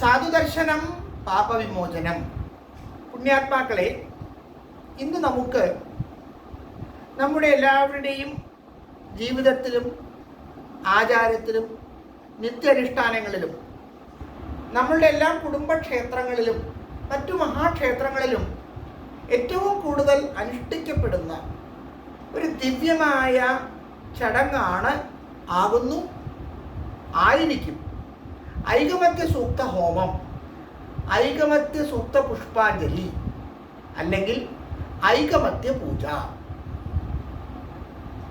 സാധുദർശനം പാപവിമോചനം. പുണ്യാത്മാക്കളെ ഇന്ന് നമുക്ക് നമ്മുടെ എല്ലാവരുടെയും ജീവിതത്തിലും ആചാരത്തിലും നിത്യാനുഷ്ഠാനങ്ങളിലും നമ്മളുടെ എല്ലാ കുടുംബക്ഷേത്രങ്ങളിലും മറ്റു മഹാക്ഷേത്രങ്ങളിലും ഏറ്റവും കൂടുതൽ അനുഷ്ഠിക്കപ്പെടുന്ന ഒരു ദിവ്യമായ ചടങ്ങാണ് ആകുന്നു. ആയിരിക്കും. ഐകമത്യ സൂക്ത ഹോമം ഐകമത്യ സൂക്ത പുഷ്പാഞ്ജലി അല്ലെങ്കിൽ ഐകമത്യ പൂജ.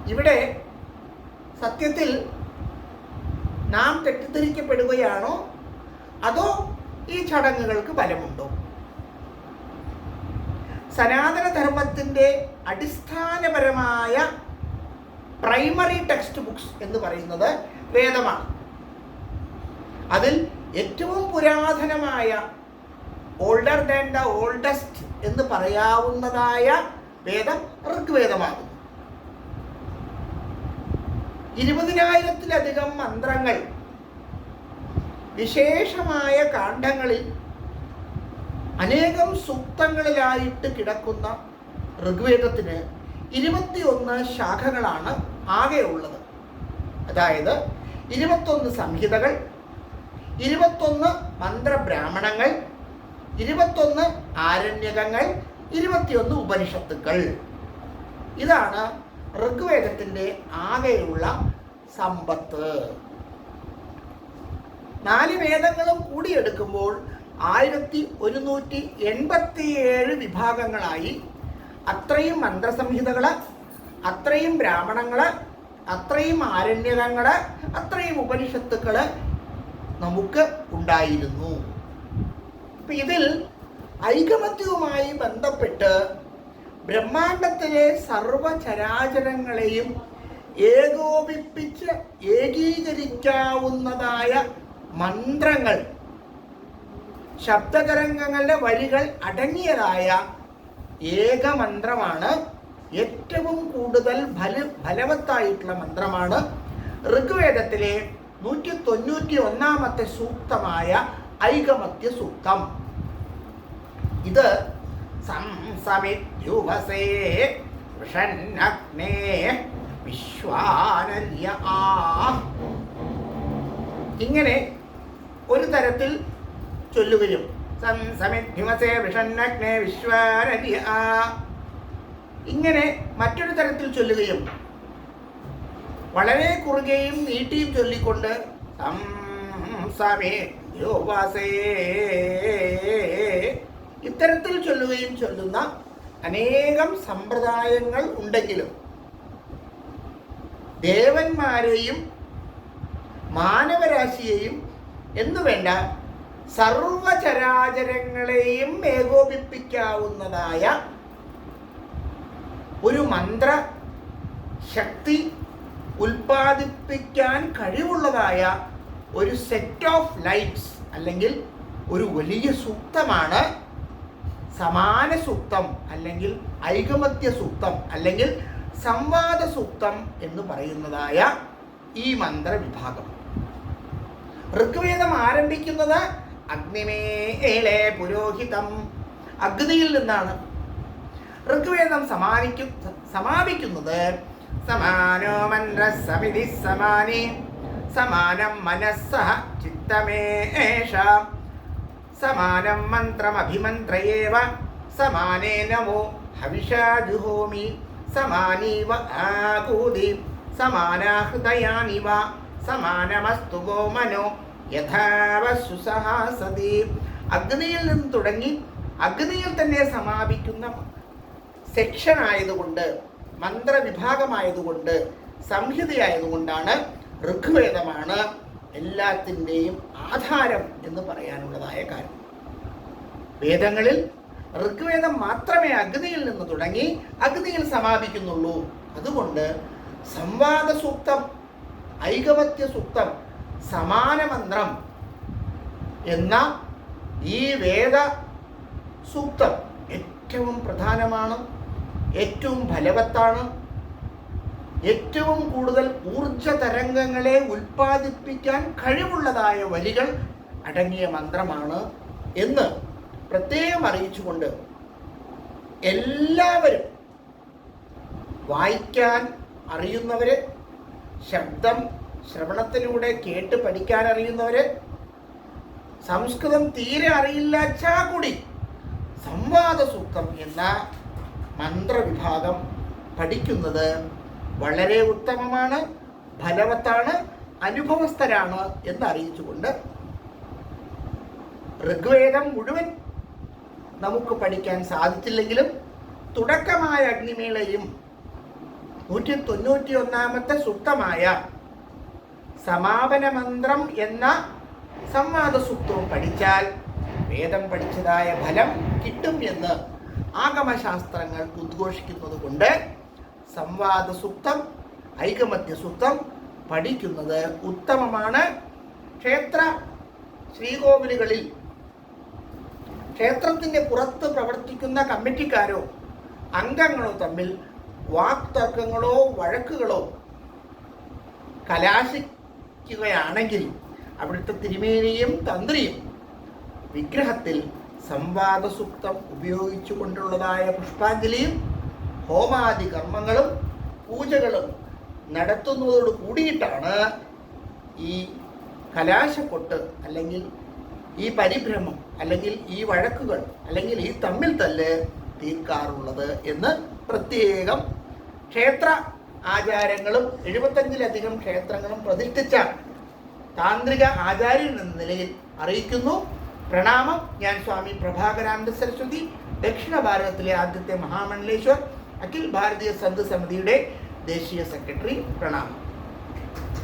ഇവിടെ സത്യത്തിൽ നാം തെറ്റിദ്ധരിക്കപ്പെടുകയാണോ? അതോ ഈ ചടങ്ങുകൾക്ക് ഫലമുണ്ടോ? സനാതനധർമ്മത്തിന്റെ അടിസ്ഥാനപരമായ പ്രൈമറി ടെക്സ്റ്റ് ബുക്സ് എന്ന് പറയുന്നത് വേദമാണ്. അതിൽ ഏറ്റവും പുരാതനമായ ഓൾഡർ ദാൻ ദ ഓൾഡസ്റ്റ് എന്ന് പറയാവുന്നതായ വേദം ഋഗ്വേദമാകുന്നു. ഇരുപതിനായിരത്തിലധികം മന്ത്രങ്ങൾ വിശേഷമായ കാണ്ഡങ്ങളിൽ അനേകം സൂക്തങ്ങളിലായിട്ട് കിടക്കുന്ന ഋഗ്വേദത്തിന് ഇരുപത്തിയൊന്ന് ശാഖകളാണ് ആകെയുള്ളത്. അതായത് ഇരുപത്തൊന്ന് സംഹിതകൾ ഇരുപത്തൊന്ന് മന്ത്രബ്രാഹ്മണങ്ങൾ ഇരുപത്തൊന്ന് ആരണ്യകങ്ങൾ ഇരുപത്തിയൊന്ന് ഉപനിഷത്തുക്കൾ. ഇതാണ് ഋഗ്വേദത്തിന്റെ ആകെയുള്ള സമ്പത്ത്. നാല് വേദങ്ങളും കൂടിയെടുക്കുമ്പോൾ ആയിരത്തി ഒരുന്നൂറ്റി എൺപത്തിയേഴ് വിഭാഗങ്ങളായി അത്രയും മന്ത്രസംഹിതകൾ അത്രയും ബ്രാഹ്മണങ്ങൾ അത്രയും ആരണ്യകങ്ങൾ അത്രയും ഉപനിഷത്തുക്കൾ നമുക്ക് ഉണ്ടായിരുന്നു. ഇപ്പം ഇതിൽ ഐകമത്യവുമായി ബന്ധപ്പെട്ട് ബ്രഹ്മാണ്ടത്തിലെ സർവചരാചരങ്ങളെയും ഏകോപിപ്പിച്ച് ഏകീകരിക്കാവുന്നതായ മന്ത്രങ്ങൾ ശബ്ദതരംഗങ്ങളുടെ വരികൾ അടങ്ങിയതായ ഏകമന്ത്രമാണ് ഏറ്റവും കൂടുതൽ ഫല ഫലവത്തായിട്ടുള്ള മന്ത്രമാണ് ഋഗ്വേദത്തിലെ നൂറ്റി തൊണ്ണൂറ്റി ഒന്നാമത്തെ സൂക്തമായ ഐകമത്യ സൂക്തം. ഇത് സംസമിത്യുവസേ വൃഷന്നഗ്നേ വിശ്വാനര്യ ആ. ഇങ്ങനെ ഒരു തരത്തിൽ ചൊല്ലുകയും സംസമിത്യുവസേ വൃഷന്നഗ്നേ വിശ്വാനല്യ ആ. ഇങ്ങനെ മറ്റൊരു തരത്തിൽ ചൊല്ലുകയും വളരെ കുറുകയും നീട്ടിയും ചൊല്ലിക്കൊണ്ട് ഇത്തരത്തിൽ ചൊല്ലുകയും ചൊല്ലുന്ന അനേകം സമ്പ്രദായങ്ങൾ ഉണ്ടെങ്കിലും ദേവന്മാരെയും മാനവരാശിയെയും എന്നു വേണ്ട സർവചരാചരങ്ങളെയും ഏകോപിപ്പിക്കാവുന്നതായ ഒരു മന്ത്ര ശക്തി ഉൽപ്പാദിപ്പിക്കാൻ കഴിവുള്ളതായ ഒരു സെറ്റ് ഓഫ് ലൈറ്റ്സ് അല്ലെങ്കിൽ ഒരു വലിയ സൂക്തമാണ് സമാന സൂക്തം അല്ലെങ്കിൽ ഐകമത്യ സൂക്തം അല്ലെങ്കിൽ സംവാദ സൂക്തം എന്ന് പറയുന്നതായ ഈ മന്ത്രവിഭാഗം. ഋഗ്വേദം ആരംഭിക്കുന്നത് അഗ്നിമേലെ പുരോഹിതം. അഗ്നിയിൽ നിന്നാണ്. ഋഗ്വേദം സമാനിക്കും സമാപിക്കുന്നത് സമാനോ മന്ത്ര സമിതി സമാനി സമാനം മനസ്സഹ ചിത്തമേഷ സമാനം മന്ത്രമഭിമന്ത്രയേവ സമാനേ നമോ ഹവിഷാജുഹോമി സമാനീവ ആകൂതി സമാനാഹൃദയാനിവ സമാനമസ്തു ഗോമനോ യഥാവസുസഹാസതി അഗ്നിയിൽ നിന്ന് തുടങ്ങി അഗ്നിയിൽ തന്നെ സമാപിക്കുന്ന സെക്ഷൻ ആയതുകൊണ്ട് മന്ത്രവിഭാഗമായതുകൊണ്ട് സംഹിതയായതുകൊണ്ടാണ് ഋഗ്വേദമാണ് എല്ലാത്തിന്റെയും ആധാരം എന്ന് പറയാനുള്ളതായ കാര്യം വേദങ്ങളിൽ ഋഗ്വേദം മാത്രമേ അഗ്നിയിൽ നിന്ന് തുടങ്ങി അഗ്നിയിൽ സമാപിക്കുന്നുള്ളൂ. അതുകൊണ്ട് സംവാദ സൂക്തം ഐകവത്യ സൂക്തം സമാനമന്ത്രം എന്ന ഈ വേദ സൂക്തം ഏറ്റവും പ്രധാനമാണ്. ഏറ്റവും ഫലവത്താണ്. ഏറ്റവും കൂടുതൽ ഊർജ തരംഗങ്ങളെ ഉൽപ്പാദിപ്പിക്കാൻ കഴിവുള്ളതായ വരികൾ അടങ്ങിയ മന്ത്രമാണ് എന്ന് പ്രത്യേകം അറിയിച്ചുകൊണ്ട് എല്ലാവരും വായിക്കാൻ അറിയുന്നവര് ശബ്ദം ശ്രവണത്തിലൂടെ കേട്ട് പഠിക്കാൻ അറിയുന്നവര് സംസ്കൃതം തീരെ അറിയില്ലാച്ചാ കൂടി സംവാദ സൂക്തം എന്ന മന്ത്രവിഭാഗം പഠിക്കുന്നത് വളരെ ഉത്തമമാണ് ഫലവത്താണ് അനുഭവസ്ഥരാണ് എന്ന് അറിയിച്ചുകൊണ്ട് ഋഗ്വേദം മുഴുവൻ നമുക്ക് പഠിക്കാൻ സാധിച്ചില്ലെങ്കിലും തുടക്കമായ അഗ്നിമേളയും നൂറ്റി തൊണ്ണൂറ്റി ഒന്നാമത്തെ സുക്തമായ സമാപന മന്ത്രം എന്ന സംവാദ സൂക്തവും പഠിച്ചാൽ വേദം പഠിച്ചതായ ഫലം കിട്ടും എന്ന് ആഗമശാസ്ത്രങ്ങൾ ഉദ്ഘോഷിക്കുന്നത് കൊണ്ട് സംവാദ സൂക്തം ഐകമത്യ സൂക്തം പഠിക്കുന്നത് ഉത്തമമാണ്. ക്ഷേത്ര ശ്രീകോവിലുകളിൽ ക്ഷേത്രത്തിന്റെ പുറത്ത് പ്രവർത്തിക്കുന്ന കമ്മിറ്റിക്കാരോ അംഗങ്ങളോ തമ്മിൽ വാക്തർക്കങ്ങളോ വഴക്കുകളോ കലാശിക്കുകയാണെങ്കിൽ അവിടുത്തെ തിരുമേനിയും തന്ത്രിയും വിഗ്രഹത്തിൽ സംവാദ സൂക്തം ഉപയോഗിച്ചുകൊണ്ടുള്ളതായ പുഷ്പാഞ്ജലിയും ഹോമാദി കർമ്മങ്ങളും പൂജകളും നടത്തുന്നതോട് കൂടിയിട്ടാണ് ഈ കലാശക്കൊട്ട് അല്ലെങ്കിൽ ഈ പരിഭ്രമം അല്ലെങ്കിൽ ഈ വഴക്കുകൾ അല്ലെങ്കിൽ ഈ തമ്മിൽ തല്ല് തീർക്കാറുള്ളത് എന്ന് പ്രത്യേകം ക്ഷേത്ര ആചാരങ്ങളും എഴുപത്തഞ്ചിലധികം ക്ഷേത്രങ്ങളും പ്രതിഷ്ഠിച്ച താന്ത്രിക ആചാര്യൻ എന്ന നിലയിൽ അറിയിക്കുന്നു. പ്രണാമം. ഞാൻ സ്വാമി പ്രഭാകരാനന്ദ സരസ്വതി ദക്ഷിണ ഭാരതത്തിലെ ആദ്യത്തെ മഹാമണ്ഡലേശ്വർ അഖിൽ ഭാരതീയ സന്ത് സമിതിയുടെ ദേശീയ സെക്രട്ടറി പ്രണാമം.